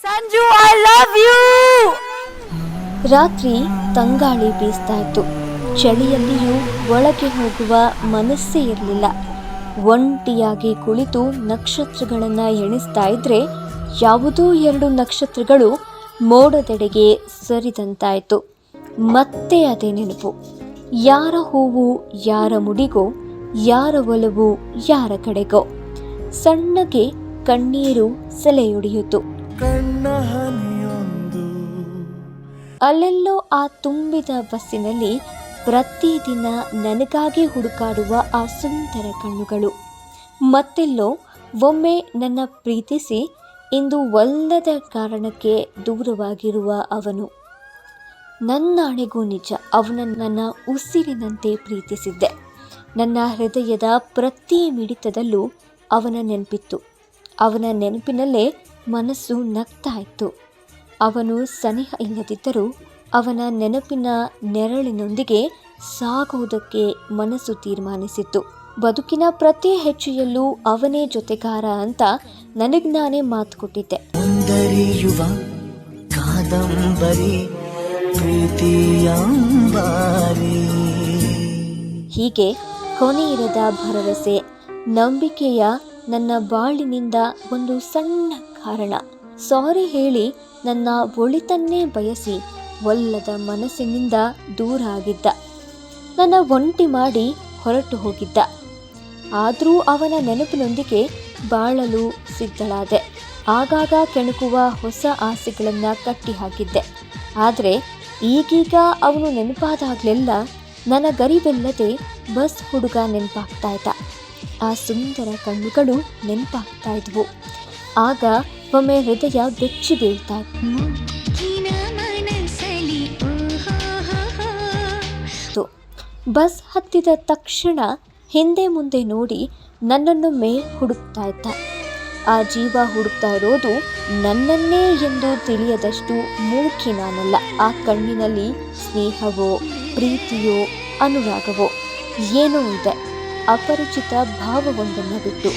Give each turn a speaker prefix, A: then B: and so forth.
A: Sanju I love you
B: ರಾತ್ರಿ ತಂಗಾಳಿ ಬೀಸ್ತಾ ಇತ್ತು. ಚಳಿಯಲ್ಲಿಯೂ ಒಳಗೆ ಹೋಗುವ ಮನಸ್ಸೇ ಇರಲಿಲ್ಲ. ಒಂಟಿಯಾಗಿ ಕುಳಿತು ನಕ್ಷತ್ರಗಳನ್ನು ಎಣಿಸ್ತಾ ಇದ್ರೆ ಯಾವುದೋ ಎರಡು ನಕ್ಷತ್ರಗಳು ಮೋಡದೆಡೆಗೆ ಸರಿದಂತಾಯಿತು. ಮತ್ತೆ ಅದೇ ನೆನಪು. ಯಾರ ಹೂವು ಯಾರ ಮುಡಿಗೋ, ಯಾರ ಒಲವು ಯಾರ ಕಡೆಗೋ. ಸಣ್ಣಗೆ ಕಣ್ಣೀರು ಸೆಲೆಯೊಡೆಯಿತು
C: ಹನಿಯೊಂದು.
B: ಅಲ್ಲೆಲ್ಲೋ ಆ ತುಂಬಿದ ಬಸ್ಸಿನಲ್ಲಿ ಪ್ರತಿದಿನ ನನಗಾಗಿ ಹುಡುಕಾಡುವ ಆ ಸುಂದರ ಕಣ್ಣುಗಳು. ಮತ್ತೆಲ್ಲೋ ಒಮ್ಮೆ ನನ್ನ ಪ್ರೀತಿಸಿ ಇಂದು ಒಲ್ಲದ ಕಾರಣಕ್ಕೆ ದೂರವಾಗಿರುವ ಅವನು. ನನ್ನಾಣೆಗೂ ನಿಜ, ಅವನ ನನ್ನ ಉಸಿರಿನಂತೆ ಪ್ರೀತಿಸಿದ್ದೆ. ನನ್ನ ಹೃದಯದ ಪ್ರತಿ ಮಿಡಿತದಲ್ಲೂ ಅವನ ನೆನಪಿತ್ತು. ಅವನ ನೆನಪಿನಲ್ಲೇ ಮನಸ್ಸು ನಗ್ತಾ ಇತ್ತು ಅವನು ಸನಿಹ ಇಲ್ಲದಿದ್ದರೂ ಅವನ ನೆನಪಿನ ನೆರಳಿನೊಂದಿಗೆ ಸಾಗುವುದಕ್ಕೆ ಮನಸ್ಸು ತೀರ್ಮಾನಿಸಿತ್ತು. ಬದುಕಿನ ಪ್ರತಿ ಹೆಜ್ಜೆಯಲ್ಲೂ ಅವನೇ ಜೊತೆಗಾರ ಅಂತ ನನಗೆ ನಾನೇ ಮಾತು ಕೊಟ್ಟಿದ್ದೆ. ಹೀಗೆ ಕೊನೆಯಿರದ ಭರವಸೆ ನಂಬಿಕೆಯ ನನ್ನ ಬಾಳಿನಿಂದ ಒಂದು ಸಣ್ಣ ಕಾರಣ ಸಾರಿ ಹೇಳಿ ನನ್ನ ಒಳಿತನ್ನೇ ಬಯಸಿ ಒಲ್ಲದ ಮನಸ್ಸಿನಿಂದ ದೂರ ಆಗಿದ್ದ. ನನ್ನ ಒಂಟಿ ಮಾಡಿ ಹೊರಟು ಹೋಗಿದ್ದ. ಆದರೂ ಅವನ ನೆನಪಿನೊಂದಿಗೆ ಬಾಳಲು ಸಿದ್ಧಳಾದೆ. ಆಗಾಗ ಕೆಣಕುವ ಹೊಸ ಆಸೆಗಳನ್ನು ಕಟ್ಟಿ ಹಾಕಿದ್ದೆ. ಆದರೆ ಈಗೀಗ ಅವನು ನೆನಪಾದಾಗಲೆಲ್ಲ ನನ್ನ ಗರಿಬೆಲ್ಲದೆ ಬಸ್ ಹುಡುಗ ನೆನಪಾಗ್ತಾ ಇದ್ದ. ಆ ಸುಂದರ ಕಣ್ಣುಗಳು ನೆನಪಾಗ್ತಾ ಇದ್ವು. ಆಗ ಒಮ್ಮೆ ಹೃದಯ ಬೆಚ್ಚಿ ಬೀಳ್ತಾ ಬಸ್ ಹತ್ತಿದ ತಕ್ಷಣ ಹಿಂದೆ ಮುಂದೆ ನೋಡಿ ನನ್ನನ್ನೊಮ್ಮೆ ಹುಡುಕ್ತಾ ಇದ್ದ. ಆ ಜೀವ ಹುಡುಕ್ತಾ ಇರೋದು ನನ್ನನ್ನೇ ಎಂದು ತಿಳಿಯದಷ್ಟು ಮೂರ್ಖಿ ನಾನಲ್ಲ. ಆ ಕಣ್ಣಿನಲ್ಲಿ ಸ್ನೇಹವೋ, ಪ್ರೀತಿಯೋ, ಅನುರಾಗವೋ ಏನೋ ಇದೆ. ಅಪರಿಚಿತ ಭಾವವೊಂದನ್ನು ಬಿಟ್ಟು.